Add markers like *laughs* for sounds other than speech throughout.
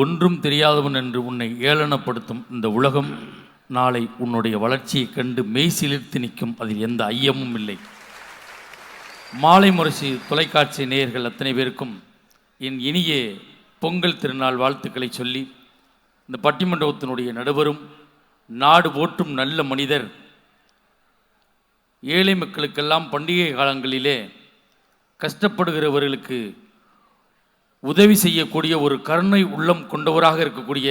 ஒன்றும் தெரியாதவன் என்று உன்னை ஏளனப்படுத்தும் இந்த உலகம் நாளை உன்னுடைய வளர்ச்சியைக் கண்டு மெய்சிலிர்த்து நிற்கும். அதில் எந்த ஐயமும் இல்லை. மாலை முரசு தொலைக்காட்சி நேயர்கள் அத்தனை பேருக்கும் என் இனிய பொங்கல் திருநாள் வாழ்த்துக்களை சொல்லி இந்த பட்டிமண்டபத்தினுடைய நடுவரும் நாடு போற்றும் நல்ல மனிதர் ஏழை மக்களுக்கெல்லாம் பண்டிகை காலங்களிலே கஷ்டப்படுகிறவர்களுக்கு உதவி செய்யக்கூடிய ஒரு கருணை உள்ளம் கொண்டவராக இருக்கக்கூடிய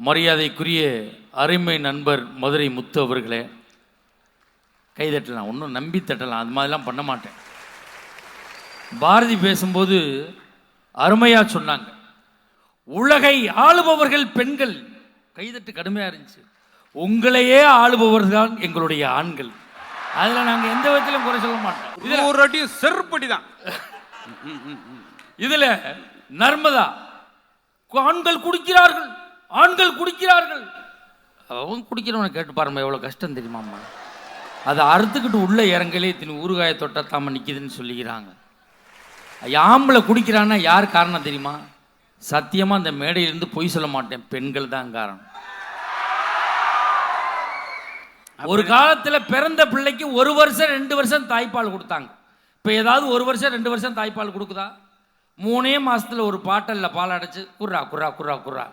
மரியாதைக்குரிய அருமை நண்பர் மதுரை முத்து அவர்களே கைதட்டலாம் ஒன்றும் நம்பி தட்டலாம் அது மாதிரிலாம் பண்ண மாட்டேன். பாரதி பேசும்போது அருமையாக சொன்னாங்க உலகை ஆளுபவர்கள் பெண்கள். கைதட்டு கடுமையாக இருந்துச்சு. உங்களையே ஆளுபவர்கள் தான் எங்களுடைய ஆண்கள். அதில் நாங்கள் எந்த விதத்திலும் குறை சொல்ல மாட்டோம். இது ஒரு அடி செருப்படி தான் *laughs* இதுல நர்மதா ஆண்கள் குடிக்கிறார்கள் ஆண்கள் குடிக்கிறார்கள். அவங்க குடிக்கிறவனை கேட்டு பாருங்க எவ்வளோ கஷ்டம் தெரியுமாம்மா அதை அறுத்துக்கிட்டு உள்ள இறங்கலே தின் ஊறுகாய தொட்டா நிற்கிதுன்னு சொல்லிக்கிறாங்க ஆம்பளை குடிக்கிறான்னா யார் காரணம் தெரியுமா? சத்தியமாக அந்த மேடையிலிருந்து பொய் சொல்ல மாட்டேன் பெண்கள் தான் காரணம். ஒரு காலத்தில் பிறந்த பிள்ளைக்கு ஒரு வருஷம் ரெண்டு வருஷம் தாய்ப்பால் கொடுத்தாங்க. இப்போ ஏதாவது ஒரு வருஷம் ரெண்டு வருஷம் தாய்ப்பால் கொடுக்குதா? மூணே மாதத்தில் ஒரு பாட்டலில் பால் அடைச்சி குர்ரா குர்ரா குர்ரா குர்ரா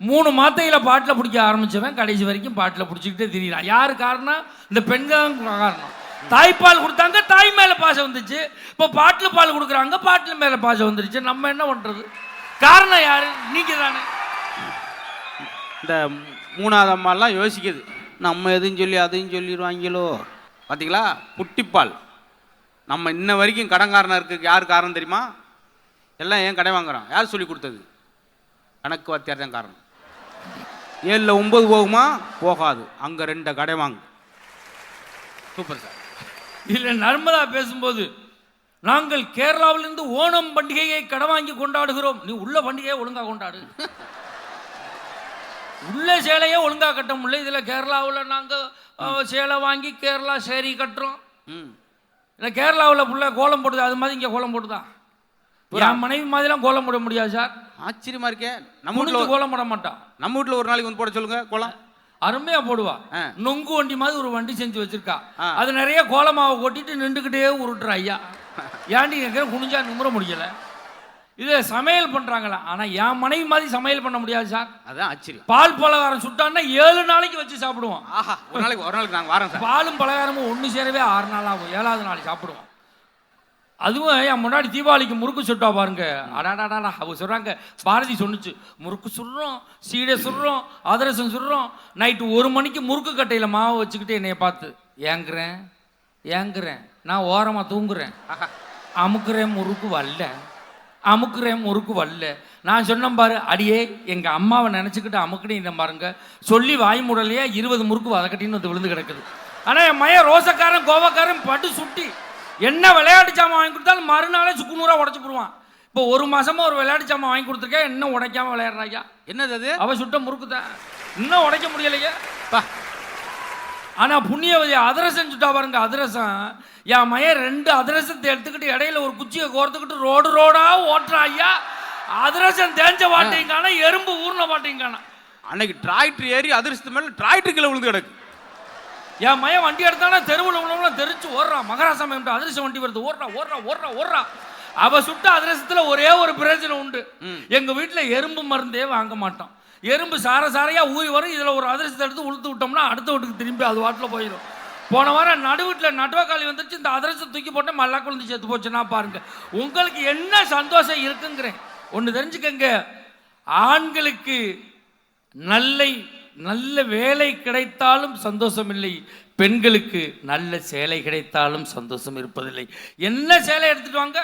மூணு மாத்தையில் பாட்டில் பிடிக்க ஆரம்பிச்சவன் கடைசி வரைக்கும் பாட்டில் பிடிச்சிக்கிட்டே திரியிறான். யாரு காரணம்? இந்த பெண்கள் காரணம். தாய்ப்பால் கொடுத்தாங்க தாய் மேலே பாசம் வந்துச்சு. இப்போ பாட்டில் பால் கொடுக்குறாங்க பாட்டில் மேலே பாசம் வந்துருச்சு. நம்ம என்ன பண்ணுறது காரணம் யார்? நீங்கள் தானே இந்த மூணாவது அம்மாலாம் யோசிக்குது. நம்ம எதுவும் சொல்லி அதையும் சொல்லிடுவாங்களோ? பார்த்தீங்களா புட்டிப்பால். நம்ம இன்ன வரைக்கும் கடன்காரனாக இருக்கு யார் காரணம் தெரியுமா? எல்லாம் ஏன் கடை வாங்குறோம் யார் சொல்லி கொடுத்தது? கணக்கு வாத்தியார் தான் காரணம். ஏழில் ஒம்பது போகுமா? போகாது. அங்கே ரெண்டு கடை வாங்கு. Super sir. இல்ல நர்மதா பேசும்போது நாங்கள் கேரளாவிலிருந்து ஓணம் பண்டிகையை கடன் வாங்கி கொண்டாடுகிறோம். நீ உள்ள பண்டிகையை ஒழுங்கா கொண்டாடு. உள்ள சேலையே ஒழுங்கா கட்ட முடியல. இதுல கேரளாவில் நாங்க அஹ், சேலை வாங்கி கேரளா சேரி கட்டுறோம். இல்லை கேரளாவில் புள்ள கோலம் போடுது. அது மாதிரி இங்கே கோலம் போடுதா? என் மனைவி மாதிரிலாம் கோலம் போட முடியாது சார். ஆச்சரியமா இருக்கே. நம்ம வீட்டில் கோலம் போட மாட்டான் நம்ம வீட்டில் ஒரு நாளைக்கு வந்து போட சொல்லுங்க கோலம். அருமையா போடுவா. நொங்கு வண்டி மாதிரி ஒரு வண்டி செஞ்சு வச்சிருக்கா. அது நிறைய கோலமாவை கொட்டிட்டு நின்றுக்கிட்டே உருட்டுற ஐயா. *laughs* ஏன்டி கேட்குற குனிஞ்சா நிமிர முடியல? இது சமையல் பண்றாங்களா? ஆனா என் மனைவி மாதிரி சமையல் பண்ண முடியாது சார். அதான் ஆச்சரியம். பால் பலகாரம் சுட்டான்னா ஏழு நாளைக்கு வச்சு சாப்பிடுவோம். ஆஹா ஒரு நாளைக்கு ஒரு நாளைக்கு நாங்கள் வரோம் பாலும் பலகாரமும் ஒன்று சேரவே ஆறு நாள் ஆகும். ஏழாவது நாள் சாப்பிடுவோம். அதுவும் என் முன்னாடி தீபாவளிக்கு முறுக்கு சுட்டா பாருங்க. அடாடாடா அவங்க சொல்றாங்க பாரதி சொன்னுச்சு முறுக்கு சுடுறோம் சீடை சுடுறோம் அதிரசம் சுடுறோம். நைட்டு ஒரு மணிக்கு முறுக்கு கட்டையில் மாவு வச்சுக்கிட்டு என்னைய பார்த்து ஏங்குறேன் ஏங்குறேன் நான் ஓரமாக தூங்குறேன். அமுக்குறேன் முறுக்கு வரல அமுக்குறேன் முறுக்கு வரல. நான் சொன்னேன் பாரு அடியே எங்கள் அம்மாவை நினச்சிக்கிட்டு அமுக்குனீங்க பாருங்க. சொல்லி வாய் முடலையே இருபது முறுக்கு வதக்கட்டின்னு வந்து விழுந்து கிடக்குது. ஆனால் என் மையன் ரோசக்காரன் கோவக்காரன் பட்டு சுட்டி. என்ன விளையாட்டு சாமான் வாங்கி கொடுத்தாலும் மறுநாளே சுக்கு நூறா உடச்சு போடுவான். இப்போ ஒரு மாசமா ஒரு விளையாட்டு சாமான் வாங்கி கொடுத்துருக்கேன் இன்னும் உடைக்காம விளையாடுறாயா என்னது அது? அவ சுட்ட முறுக்கு தான். இன்னும் உடைக்க முடியலையே. பா. ஆனா புண்ணியவதி அதிரசம் சுட்டா பாருங்க அதிரசம். என் மையன் ரெண்டு அதிரசத்தை எடுத்துக்கிட்டு இடையில ஒரு குச்சியை கோர்த்துக்கிட்டு ரோடு ரோடா ஓட்டுறான் ஐயா அதிரசம் தேஞ்ச மாட்டேங்க காணா எறும்பு ஊர்ன மாட்டேங்க காணா அன்னைக்கு டிராக்டர் ஏறி அதிர்ஷ்டம் மேல டிராக்டர் கீழே விழுந்து கிடக்கு. என் மையன் வண்டி எடுத்தானா தெருவில் உள்ளவங்கள தெரிச்சு ஓடுறான் மகராசம் அதிரசம் வண்டி வருது. ஓடுறா ஓடுறா ஓடுறா ஓடுறா. அவ சுட்ட அதிரசத்துல ஒரே ஒரு பிரயோஜனம் உண்டு. எங்க வீட்டுல எறும்பு மருந்தே வாங்க மாட்டோம். எறும்பு சார சாரையா ஊறி வரும். இதுல ஒரு அதிரசத்தை எடுத்து உளுத்து விட்டோம்னா அடுத்த வீட்டுக்கு திரும்பி அது வாட்டில் போயிடும் போன வாரம் நடு வீட்டில் நடுவக்காளி வந்துருச்சு. இந்த அதிரசத்தை தூக்கி போட்டு மல்லா குழந்தை செத்து போச்சுன்னா பாருங்க. உங்களுக்கு என்ன சந்தோஷம் இருக்குங்கிறேன். ஒன்று தெரிஞ்சுக்கங்க. ஆண்களுக்கு நல்லை நல்ல வேலை கிடைத்தாலும் சந்தோஷம் இல்லை பெண்களுக்கு நல்ல சேலை கிடைத்தாலும் சந்தோஷம் இருப்பதில்லை. என்ன சேலை எடுத்துட்டு வாங்க?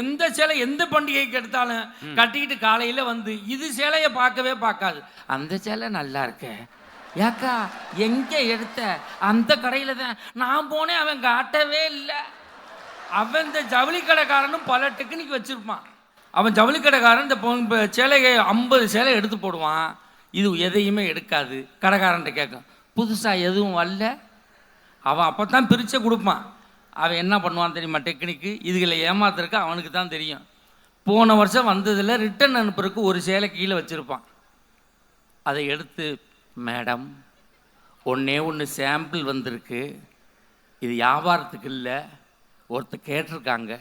எந்த சேலை எந்த பண்டிகைக்கு எடுத்தாலும் கட்டிக்கிட்டு காலையில வந்து இது சேலையை பார்க்கவே பார்க்காது. அந்த சேலை நல்லா இருக்க. ஏக்கா எங்க எடுத்த? அந்த கடையில தான். நான் போனேன் அவன் காட்டவே இல்லை. அவன் இந்த ஜவுளி கடைக்காரனும் பல டெக்னிக் வச்சிருப்பான். அவன் ஜவுளி கடைக்காரன் இந்த சேலையை ஐம்பது சேலை எடுத்து போடுவான். இது எதையுமே எடுக்காது. கடைக்காரன்ட்ட கேட்கும். புதுசாக எதுவும் வரல? அவன் அப்போ தான் பிரித்து கொடுப்பான். அவன் என்ன பண்ணுவான் தெரியுமா டெக்னிக்கு? இதுகளை ஏமாத்துறதுக்கு அவனுக்கு தான் தெரியும். போன வருஷம் வந்ததில் ரிட்டர்ன் அனுப்புறதுக்கு ஒரு சேலை கீழே வச்சுருப்பான். அதை எடுத்து மேடம் ஒன்றே ஒன்று சாம்பிள் வந்திருக்கு. இது வியாபாரத்துக்கு இல்லை. ஒருத்தர் கேட்டிருக்காங்க.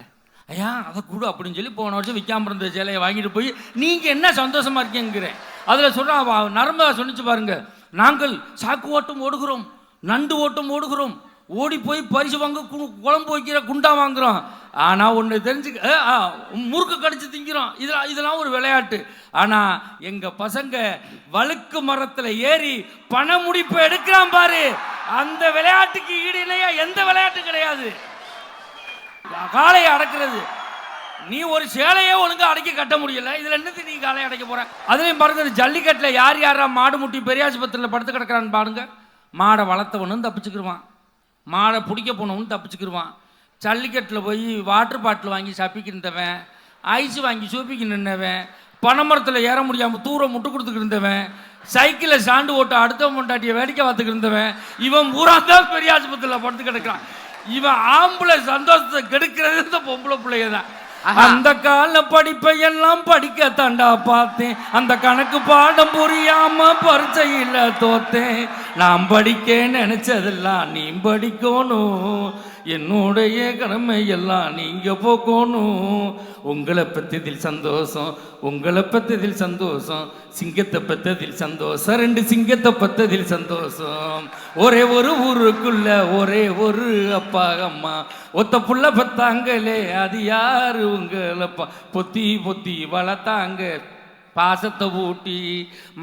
ஐயா அதை கொடு அப்படின்னு சொல்லி போன வருஷம் விற்காம இருந்த சேலையை வாங்கிட்டு போய் நீங்கள் என்ன சந்தோஷமா இருக்கீங்கிறேன் அதில் சொல்கிறான் நர்மதா சொன்னிச்சு பாருங்க. நாங்கள் சாக்கு ஓட்டம் ஓடுகிறோம் நண்டு ஓட்டம் ஓடுகிறோம். ஓடி போய் பரிசு வாங்க கு- குழம்பு வைக்கிற குண்டா வாங்குறோம். ஆனால் ஒன்று தெரிஞ்சுக்க ஆ, முறுக்கு கடிச்சு திங்கிறோம். இதெல்லாம் இதெல்லாம் ஒரு விளையாட்டு. ஆனால் எங்கள் பசங்க வழுக்கு மரத்தில் ஏறி பண முடிப்பு எடுக்கிறான் பாரு. அந்த விளையாட்டுக்கு ஈடு இல்லையா? எந்த விளையாட்டு கிடையாது. காளையை அடக்கிறது. நீ ஒரு சேலையே ஒழுங்கா அடைக்க கட்ட முடியல. இதுல என்னது நீ காலையை அடைக்க போற? அதுலயும் பாருங்க ஜல்லிக்கட்டில் ஜல்லிக்கட்டுல யார் யாரா மாடு முட்டி பெரியாஸ்பத்திரியில் படுத்து கிடக்கிறான்னு பாருங்க. மாடை வளர்த்தவனும் தப்பிச்சுக்கிடுவான் மாடை பிடிக்க போனவனும் தப்பிச்சுக்கிடுவான் ஜல்லிக்கட்டில் போய் வாட்டர் பாட்டில் வாங்கி சப்பிக்கின்றவன் ஐஸ் வாங்கி சூப்பிக்கு நின்றவன் பனைமரத்தில் ஏற முடியாமல் தூரம் முட்டு கொடுத்துக்கிட்டு இருந்தவன் சைக்கிளை சாண்டு ஓட்ட அடுத்த முண்டாட்டியை வேடிக்கை பார்த்துக்கிட்டு இருந்தவன் இவன் பூரா தான் பெரிய ஆஸ்பத்திரியில் படுத்து கிடக்கிறான். இவன் ஆம்பளை சந்தோஷத்தை கெடுக்கிறது இந்த பொம்பளை பிள்ளைங்க தான் அந்த கால படிப்பை எல்லாம் படிக்க தாண்டா பார்த்தேன். அந்த கணக்கு பாடம் புரியாம பரிச்சையில் தோத்தேன். நான் படிக்கேன்னு நினைச்சதெல்லாம் நீ படிக்கணும். என்னுடைய கடமை எல்லாம் நீங்க போக்கணும். உங்களை பத்ததில் சந்தோஷம் உங்களை பத்ததில் சந்தோஷம். சிங்கத்தை பத்ததில் சந்தோஷம் ரெண்டு சிங்கத்தை பத்ததில் சந்தோஷம். ஒரே ஒரு ஊருக்குள்ள ஒரே ஒரு அப்பா அம்மா. ஒத்த புள்ள பத்தாங்களே அது யாரு உங்களை பொத்தி பொத்தி வளர்த்தாங்க. பாசத்தை ஊட்டி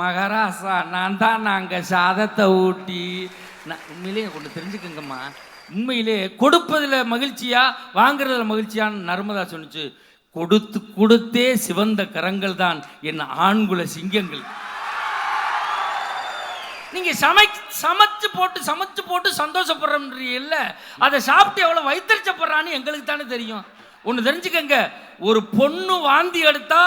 மகாராசா நான் தான் நாங்கள் சாதத்தை ஊட்டி. நான் உண்மையிலே கொண்டு தெரிஞ்சுக்கங்கம்மா. உண்மையிலே கொடுப்பதில் மகிழ்ச்சியா வாங்குறதுல மகிழ்ச்சியான்னு நர்மதா சொன்னிச்சு. கொடுத்து கொடுத்தே சிவந்த கரங்கள் தான் என் ஆண்குல சிங்கங்கள். நீங்க சமை சமைச்சு போட்டு சமைச்சு போட்டு சந்தோஷப்படுறீல்ல அதை சாப்பிட்டு எவ்வளோ வைத்தறிச்சப்படுறான்னு எங்களுக்கு தானே தெரியும். ஒன்று தெரிஞ்சுக்கங்க ஒரு பொண்ணு வாந்தி எடுத்தா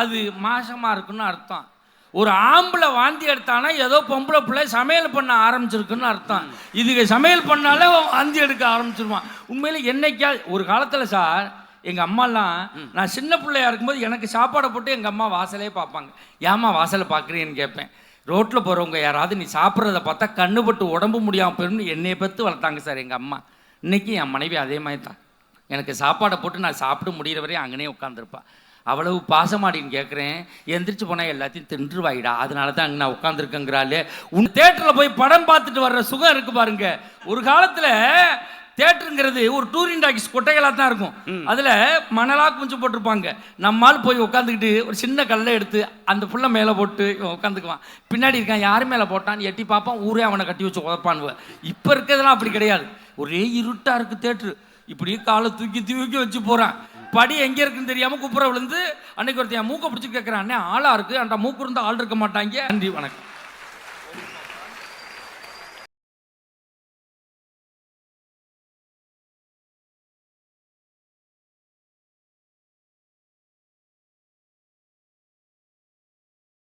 அது மாசமாக இருக்குன்னு அர்த்தம். ஒரு ஆம்பளை வாந்தி எடுத்தானா ஏதோ பொம்பளை பிள்ளை சமையல் பண்ண ஆரம்பிச்சிருக்குன்னு அர்த்தம். இதுக்கு சமையல் பண்ணாலே வாந்தி எடுக்க ஆரம்பிச்சிருவான். உண்மையில் என்னைக்கா ஒரு காலத்தில் சார் எங்கள் அம்மாலாம் நான் சின்ன பிள்ளையா இருக்கும்போது எனக்கு சாப்பாடை போட்டு எங்கள் அம்மா வாசலே பார்ப்பாங்க. ஏம்மா வாசலை பார்க்குறேன்னு கேட்பேன். ரோட்டில் போகிறவங்க யாராவது நீ சாப்பிட்றத பார்த்தா கண்ணுபட்டு உடம்பு முடியாமல் போயிருந்து என்னை பெற்று வளர்த்தாங்க சார் எங்கள் அம்மா. இன்றைக்கி என் மனைவி அதே மாதிரி தான் எனக்கு சாப்பாடை போட்டு நான் சாப்பிட முடியிற வரையும் அங்கேயே உட்காந்துருப்பா அவ்வளவு பாசமாடின்னு கேட்குறேன் எந்திரிச்சு போனால் எல்லாத்தையும் தின்றுவாயிடா. அதனால தான் அங்கே நான் உட்காந்துருக்கேங்கிறாளே உன் தேட்டரில் போய் படம் பார்த்துட்டு வர்ற சுகம் இருக்கு பாருங்க. ஒரு காலத்தில் தேட்டருங்கிறது ஒரு டூரிங் டாக்கிஸ் கொட்டைகளாக தான் இருக்கும். அதில் மணலாக குஞ்சு போட்டிருப்பாங்க. நம்மால் போய் உட்காந்துக்கிட்டு ஒரு சின்ன கல்லை எடுத்து அந்த புள்ள மேலே போட்டு உட்காந்துக்குவான் பின்னாடி இருக்கான் யார் மேலே போட்டான்னு எட்டி பார்ப்பான் ஊரே அவனை கட்டி வச்சு உதப்பானுவ இப்போ இருக்கிறதெல்லாம் அப்படி கிடையாது. ஒரே இருட்டாக இருக்குது தேட்ரு இப்படியே காலை தூக்கி தூக்கி வச்சு போகிறான் படி எங்கே இருக்குன்னு தெரியாமல் குப்புற விழுந்து அன்னைக்கு ஒருத்தன் மூக்கை பிடிச்சி கேட்குறான் அண்ணே ஆளாக இருக்குது அந்த மூக்கு இருந்தால் ஆள் இருக்க மாட்டாங்க. நன்றி வணக்கம்.